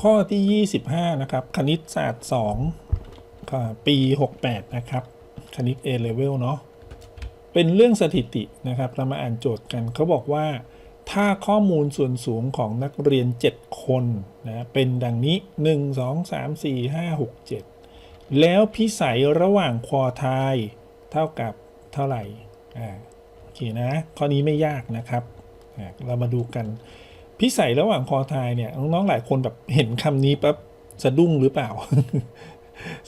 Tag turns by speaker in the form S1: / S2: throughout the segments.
S1: ข้อที่ 25 นะครับ คณิตศาสตร์ 2 ปี 68 นะครับ คณิต A level เนาะเป็นเรื่องสถิตินะครับ เรามาอ่านโจทย์กันเขาบอกว่า ถ้าข้อมูลส่วนสูงของนักเรียน 7 คนนะเป็นดังนี้ 1 2 3 4 5 6 7 แล้วพิสัยระหว่างควอไทายเท่ากับเท่าไหร่อ่าโอเคนะ ข้อนี้ไม่ยากนะครับ เรามาดูกัน พิสัยระหว่างคอทายเนี่ยน้องๆหลายคนแบบเห็นคำนี้ปั๊บสะดุ้งหรือเปล่า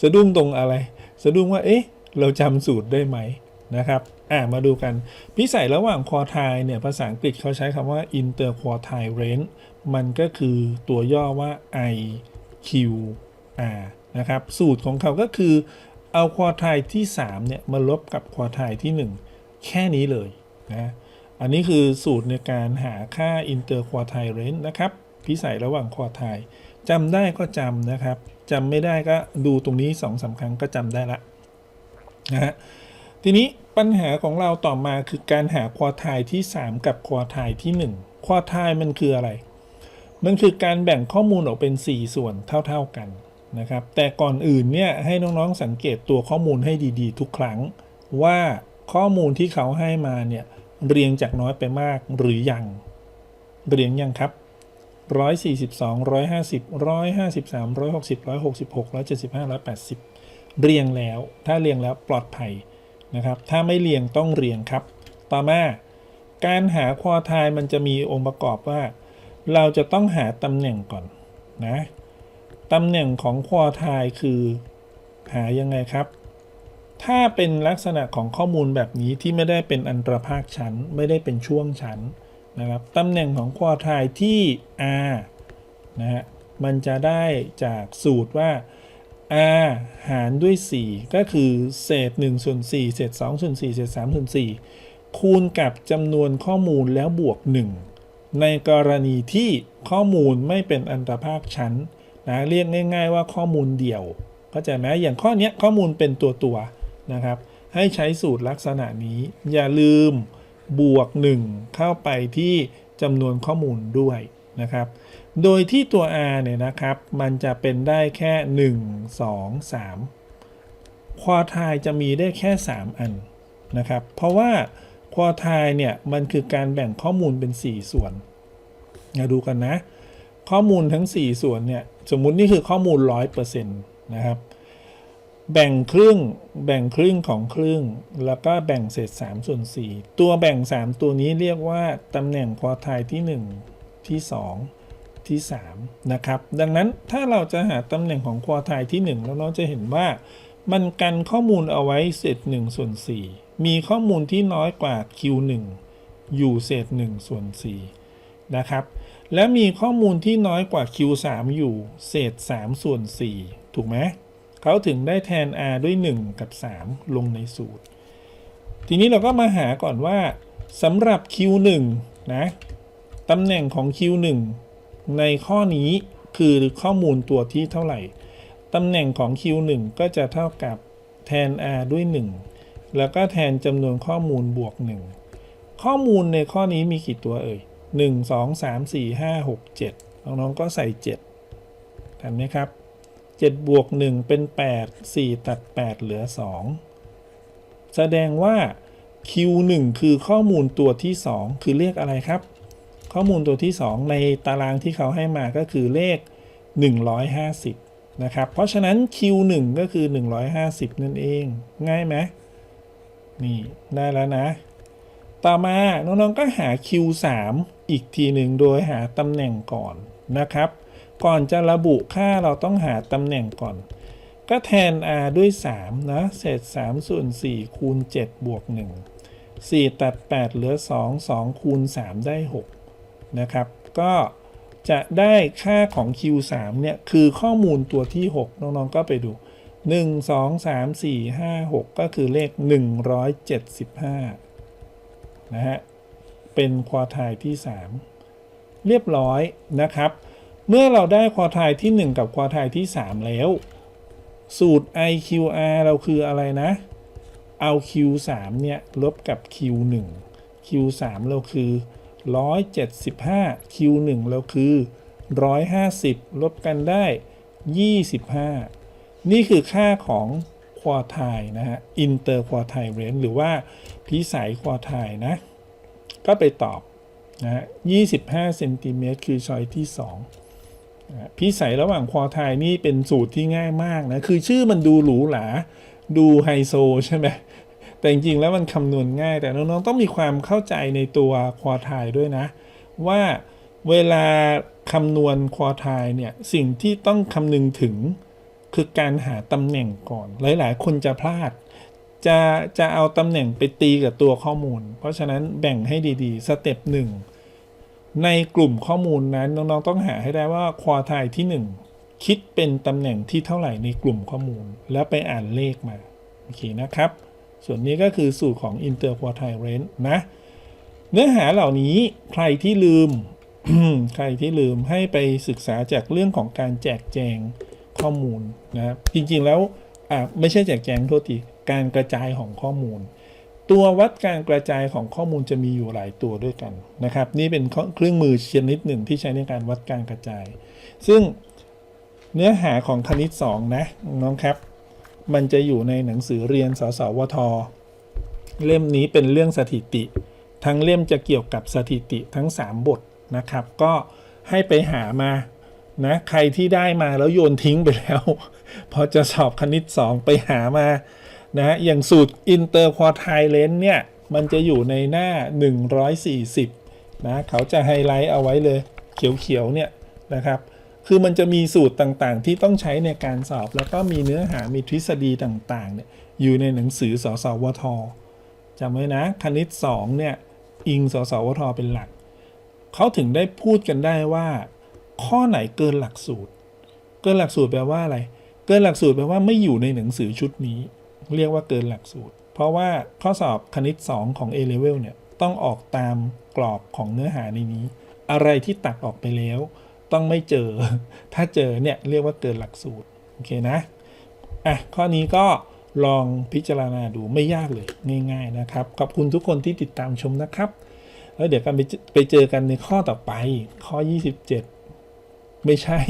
S1: สะดุ้งตรงอะไร สะดุ้งว่าเอ๊ะเราจำสูตรได้ไหมนะครับอ่ามาดูกัน พิสัยระหว่างคอทายเนี่ยภาษาอังกฤษเขาใช้คำว่า inter quartile range มันก็คือตัวย่อว่า I Q R นะครับ สูตรของเขาก็คือ เอาควอไทายที่ 3 เนี่ย มาลบกับควอไทายที่ 1 แค่นี้เลยนะ อันนี้คือสูตรในการหาค่า inter quartile range นะครับพิสัยระหว่างควอไทายจำได้ก็จำนะครับจำไม่ได้ก็ดูตรงนี้2อสาครั้งก็จำได้ละนะฮะทีนี้ปัญหาของเราต่อมาคือการหาควอไทายที่ 3 กับควอไทายที่ 1 ควอไทายมันคืออะไร มันคือการแบ่งข้อมูลออกเป็น 4 ส่วนเท่า ๆกันนะครับแต่ก่อนอื่นเนี่ยให้น้องๆสังเกตตัวข้อมูลให้ดีๆ ทุกครั้ง ว่าข้อมูลที่เขาให้มาเนี่ย เรียงจากน้อยไปมากหรือยัง เรียงยังครับ 142 150 153 160 166 175 180 เรียงแล้ว ถ้าเรียงแล้วปลอดภัยนะครับ ถ้าไม่เรียงต้องเรียงครับ ต่อมาการหาควอไทายมันจะมีองค์ประกอบว่า เราจะต้องหาตำแหน่งก่อนนะตำแหน่งของควอไทายคือหายังไงครับ ถ้าเป็นลักษณะของข้อมูลแบบนี้ที่ไม่ได้เป็นอันตรภาคชั้น ไม่ได้เป็นช่วงชั้นนะครับตำแหน่งของควอไทที่ r นะฮะมันจะได้จากสูตรว่า r หารด้วย 4 ก็คือเศษ1ส่วน4เศษ2ส่วน4เศษ3ส่วน4คูณกับจำนวนข้อมูลแล้วบวก 1 ในกรณีที่ข้อมูลไม่เป็นอันตรภาคชั้นนะเรียกง่าย ๆ ว่าข้อมูลเดี่ยวเข้าใจไหมอย่างข้อนี้ข้อมูลเป็นตัวตัวๆ นะครับ ให้ใช้สูตรลักษณะนี้ อย่าลืมบวก 1 เข้าไปที่จำนวนข้อมูลด้วยนะครับ โดยที่ตัว r เนี่ยนะครับ มันจะเป็นได้แค่ 1 2 3 ควอไทายจะมีได้แค่ 3 อันนะครับ เพราะว่าควอไทายเนี่ยมันคือการแบ่งข้อมูลเป็น 4 ส่วนมาดูกันนะ ข้อมูลทั้ง 4 ส่วนเนี่ย สมมุตินี่คือข้อมูล 100%นะครับ แบ่งครึ่ง แบ่งครึ่งของครึ่ง แล้วก็แบ่งเศษ3ส่วน4ตัวแบ่ง 3 ตัวนี้เรียกว่าตำแหน่งควอไทายที่ 1 ที่ 2 ที่ 3 นะครับ ดังนั้นถ้าเราจะหาตำแหน่งของควอไทายที่ 1 แล้วเราจะเห็นว่า มันกันข้อมูลเอาไว้เศษ1ส่วน4มีข้อมูลที่น้อยกว่า Q1 อยู่เศษ1ส่วน4นะครับ และมีข้อมูลที่น้อยกว่า Q3 อยู่เศษ3ส่วน4ถูกไหม เขาถึงได้แทน r ด้วย 1 กับ 3 ลงในสูตร ทีนี้เราก็มาหาก่อนว่าสำหรับ Q1 นะตำแหน่งของ Q1 ในข้อนี้คือข้อมูลตัวที่เท่าไหร่ ตำแหน่งของ Q1 ก็จะเท่ากับแทน r ด้วย 1 แล้วก็แทนจำนวนข้อมูลบวก 1 ข้อมูลในข้อนี้มีกี่ตัวเอ่ย 1 2 3 4 5 6 7 น้องๆก็ใส่ 7ทันไหมครับ 7บวก1เป็น 8 4 ตัด 8 เหลือ 2 แสดงว่า Q1 คือข้อมูลตัวที่ 2 คือเลขอะไรครับ ข้อมูลตัวที่ 2 ในตารางที่เขาให้มาก็คือเลข 150 นะครับ เพราะฉะนั้น Q1 ก็คือ 150 นั่นเอง ง่ายไหมนี่ ได้แล้วนะ ต่อมาน้องๆก็หา Q3 อีกทีหนึ่งโดยหาตำแหน่งก่อนนะครับ ก่อนจะระบุค่าเราต้องหาตำแหน่งก่อน ก็แทน r ด้วย 3 นะ เศษ 3 ส่วน 4 คูณ 7 บวก 1 4 ตัด 8 เหลือ 2 2 คูณ 3 ได้ 6 นะครับ ก็จะได้ค่าของ Q3 เนี่ย คือข้อมูลตัวที่ 6 น้อง ๆ ก็ไปดู 1 2 3 4 5 6 ก็คือเลข 175 นะฮะ เป็นควอไทที่ 3 เรียบร้อยนะครับ เมื่อเราได้ควอไทายที่ 1 กับควอไทายที่ 3 แล้ว สูตร IQR เราคืออะไรนะ เอา Q3 เนี่ยลบกับ Q1 Q3 เราคือ 175 Q1 เราคือ 150 ลบกันได้ 25 นี่คือค่าของควอไทนะฮะอินเตอร์ควอไทเรนหรือว่าพิสัยควอไทนะ ก็ไปตอบนะฮะ25เซนติเมตรคือช้อยที่ 2 พิสัยระหว่างควอไทนี่เป็นสูตรที่ง่ายมากนะ คือชื่อมันดูหรูหราดูไฮโซใช่ไหมแต่จริงๆแล้วมันคำนวณง่าย แต่น้องๆต้องมีความเข้าใจในตัวควอไทด้วยนะ ว่าเวลาคำนวณควอไทเนี่ยสิ่งที่ต้องคำนึงถึงคือการหาตำแหน่งก่อน หลายๆ คนจะพลาด จะจะเอาตำแหน่งไปตีกับตัวข้อมูล เพราะฉะนั้นแบ่งให้ดีๆ สเต็ปหนึ่ง ในกลุ่มข้อมูลนั้นน้องๆ ต้องหาให้ได้ว่าควอไทที่ 1 คิดเป็นตำแหน่งที่เท่าไหร่ในกลุ่มข้อมูล แล้วไปอ่านเลขมา โอเคนะครับ ส่วนนี้ก็คือสูตรของ Inter Quartile Range นะ เนื้อหาเหล่านี้ใครที่ลืม ใครที่ลืมให้ไปศึกษาจากเรื่องของการแจกแจงข้อมูลนะครับจริงๆแล้วอ่าไม่ใช่แจกแจงโทษทีการกระจายของข้อมูล ตัววัดการกระจายของข้อมูลจะมีอยู่หลายตัวด้วยกันนะครับ นี่เป็นเครื่องมือชนิดหนึ่งที่ใช้ในการวัดการกระจาย ซึ่งเนื้อหาของคณิต 2 นะน้องครับ มันจะอยู่ในหนังสือเรียนสสวท เล่มนี้เป็นเรื่องสถิติ ทั้งเล่มจะเกี่ยวกับสถิติทั้ง 3 บทนะครับ ก็ให้ไปหามานะใครที่ได้มาแล้วโยนทิ้งไปแล้ว พอจะสอบคณิต 2 ไปหามา นะอย่างสูตรอินเตอร์ควอไทเลนเนี่ย มันจะอยู่ในหน้า 140 นะ เขาจะไฮไลท์เอาไว้เลย เขียวๆเนี่ยนะครับ คือมันจะมีสูตรต่างๆ ที่ต้องใช้ในการสอบ แล้วก็มีเนื้อหามีทฤษฎีต่างๆเนี่ยอยู่ในหนังสือสสวทจำไว้นะ คณิต 2 เนี่ย อิงสสวทเป็นหลัก เขาถึงได้พูดกันได้ว่า ข้อไหนเกินหลักสูตร เกินหลักสูตรแปลว่าอะไร เกินหลักสูตรแปลว่าไม่อยู่ในหนังสือชุดนี้ เรียกว่าเกินหลักสูตร เพราะว่าข้อสอบคณิต 2 ของ A level เนี่ยต้องออกตามกรอบของเนื้อหาในนี้ อะไรที่ตัดออกไปแล้ว ต้องไม่เจอ ถ้าเจอเนี่ยเรียกว่าเกินหลักสูตร โอเคนะ อะ ข้อนี้ก็ลองพิจารณาดูไม่ยากเลยง่าย ๆนะครับ ขอบคุณทุกคนที่ติดตามชมนะครับ แล้วเดี๋ยวกันไปเจไปเจอกันในข้อต่อไป ข้อ 27 ไม่ใช่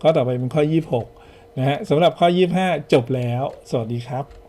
S1: ข้อต่อไปเป็นข้อ 26นะฮะสำหรับข้อ 25 จบแล้ว สวัสดีครับ